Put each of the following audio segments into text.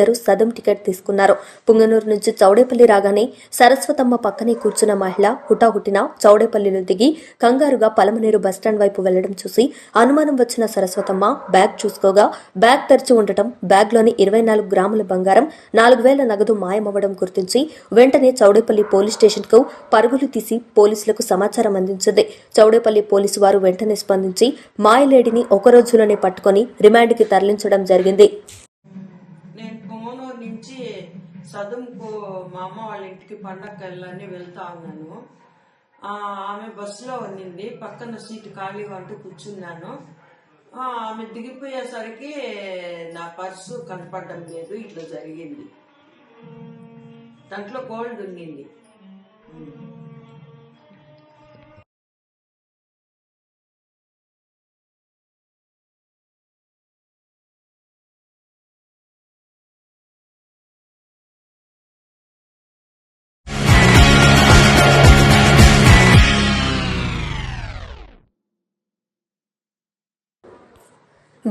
ఇద్దరు సదం టికెట్ తీసుకున్నారు. పుంగనూరు నుంచి చౌడేపల్లి రాగానే సరస్వతమ్మ పక్కనే కూర్చున్న మహిళ హుటాహుటిన చౌడేపల్లిలో దిగి కంగారుగా పలమనేరు బస్టాండ్ వైపు వెళ్ళడం చూసి అనుమానం వచ్చిన సరస్వతమ్మ బ్యాగ్ చూసుకోగా. బ్యాగ్ తెరిచి ఉండటం బ్యాగ్లోని ఇరవై నాలుగు గ్రాముల బంగారం నాలుగు వేల నగదు మాయమవ్వడం గుర్తించి వెంటనే చౌడేపల్లి పోలీస్ స్టేషన్కు పరుగులు తీసి పోలీసులకు సమాచారం అందించింది. చౌడేపల్లి పోలీసు వారు వెంటనే స్పందించి మాయలేడిని ఒక రోజులోనే పట్టుకొని రిమాండ్కి తరలించడం జరిగింది. నుంచి సదుంకు మా అమ్మ వాళ్ళ ఇంటికి పండగకి వెళ్ళని వెళ్తా ఉన్నాను. ఆమె బస్సులో ఉండింది పక్కన సీటు ఖాళీగా అంటూ కూర్చున్నాను. ఆమె దిగిపోయేసరికి నా పర్సు కనపడడం లేదు ఇట్లా జరిగింది. దాంట్లో గోల్డ్ ఉన్నింది.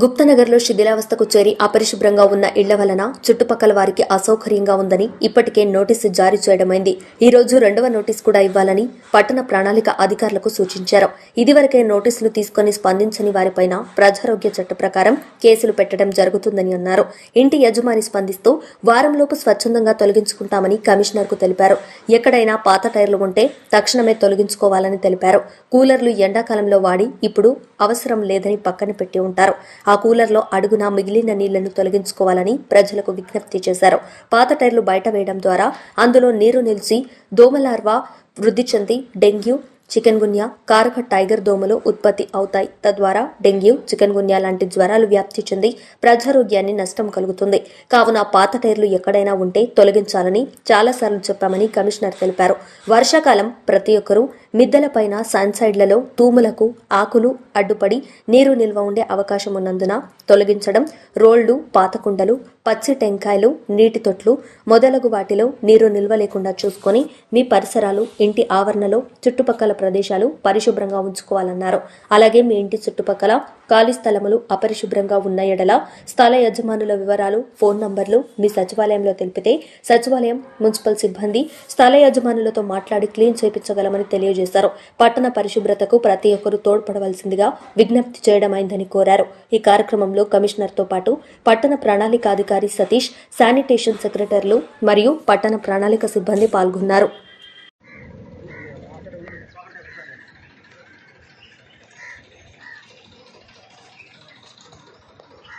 గుప్తనగర్లో శిథిలావస్థకు చేరి అపరిశుభ్రంగా ఉన్న ఇళ్ళ వలన చుట్టుపక్కల వారికి అసౌకర్యంగా ఉందని ఇప్పటికే నోటీసు జారీ చేయడమైంది. ఈ రోజు రెండవ నోటీసు కూడా ఇవ్వాలని పట్టణ ప్రణాళిక అధికారులకు సూచించారు. ఇదివరకే నోటీసులు తీసుకుని స్పందించని వారిపైన ప్రజారోగ్య చట్ట ప్రకారం కేసులు పెట్టడం జరుగుతుందని అన్నారు. ఇంటి యజమాని స్పందిస్తూ వారంలోపు స్వచ్ఛందంగా తొలగించుకుంటామని కమిషనర్కు తెలిపారు. ఎక్కడైనా పాత టైర్లు ఉంటే తక్షణమే తొలగించుకోవాలని తెలిపారు. కూలర్లు ఎండాకాలంలో వాడి ఇప్పుడు అవసరం లేదని పక్కన పెట్టి ఉంటారు. ఆ కూలర్లో అడుగున మిగిలిన నీళ్ళను తొలగించుకోవాలని ప్రజలకు విజ్ఞప్తి చేశారు. పాత టైర్లు బయట వేయడం ద్వారా అందులో నీరు నిలిచి దోమలార్వా వృద్ధి చెంది డెంగ్యూ చికెన్ గున్యా కారక టైగర్ దోమలు ఉత్పత్తి అవుతాయి. తద్వారా డెంగ్యూ చికెన్ గున్యా లాంటి జ్వరాలు వ్యాప్తి చెంది ప్రజారోగ్యాన్ని నష్టం కలుగుతుంది. కావున పాత టైర్లు ఎక్కడైనా ఉంటే తొలగించాలని చాలాసార్లు చెప్పామని కమిషనర్ తెలిపారు. వర్షాకాలం ప్రతి ఒక్కరూ మిద్దలపైన సన్సైడ్లలో తూములకు ఆకులు అడ్డుపడి నీరు నిల్వ ఉండే అవకాశం ఉన్నందున తొలగించడం రోళ్ళు పాత కుండలు పచ్చి టెంకాయలు నీటి తొట్లు మొదలగు వాటిలో నీరు నిల్వ లేకుండా చూసుకొని మీ పరిసరాలు ఇంటి ఆవరణలో చుట్టుపక్కల ప్రదేశాలు పరిశుభ్రంగా ఉంచుకోవాలన్నారు. అలాగే మీ ఇంటి చుట్టుపక్కల ఖాళీ స్థలములు అపరిశుభ్రంగా ఉన్న ఎడల స్థల యజమానుల వివరాలు ఫోన్ నంబర్లు మీ సచివాలయంలో తెలిపితే సచివాలయం మున్సిపల్ సిబ్బంది స్థల యజమానులతో మాట్లాడి క్లీన్ చేయించగలమని తెలియజేశారు. పట్టణ పరిశుభ్రతకు ప్రతి ఒక్కరూ తోడ్పడవలసిందిగా విజ్ఞప్తి చేయడమైందని కోరారు. ఈ కార్యక్రమంలో కమిషనర్తో పాటు పట్టణ ప్రణాళికాధికారి సతీష్ శానిటేషన్ సెక్రటరీలు మరియు పట్టణ ప్రణాళిక సిబ్బంది పాల్గొన్నారు.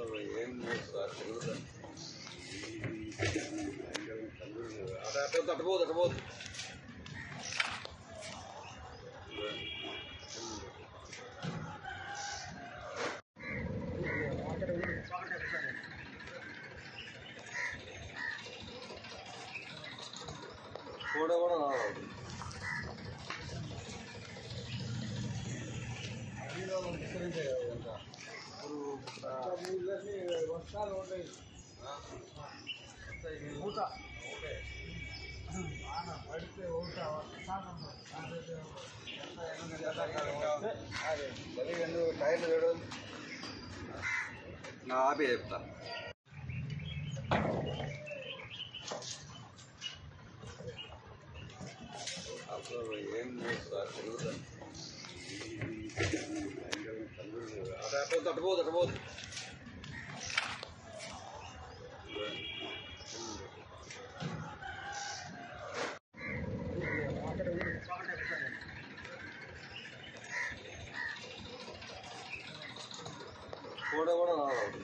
అసలు ఏం చేస్తారు తిరుగుతాను అటు అటుపోదు అటుపోదు కూడా కూడా రావాలి టైర్లు చూడు నా ఆపి చెప్తా. అసలు ఏం చేస్తారు తిరుగుతాను తట్టుకోదు అటుపోదు కూడా కూడా రావాలి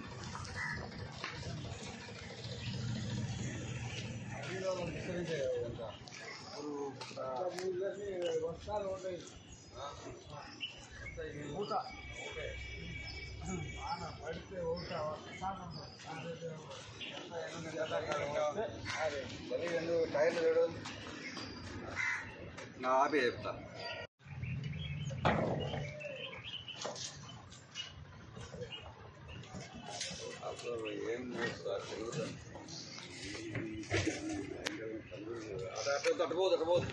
మళ్ళీ రెండు టైర్లు చూడు నా ఆపి చెప్తా. అసలు ఏం లేదు సార్ తిరుగుతా అటు అటు అటుపోదు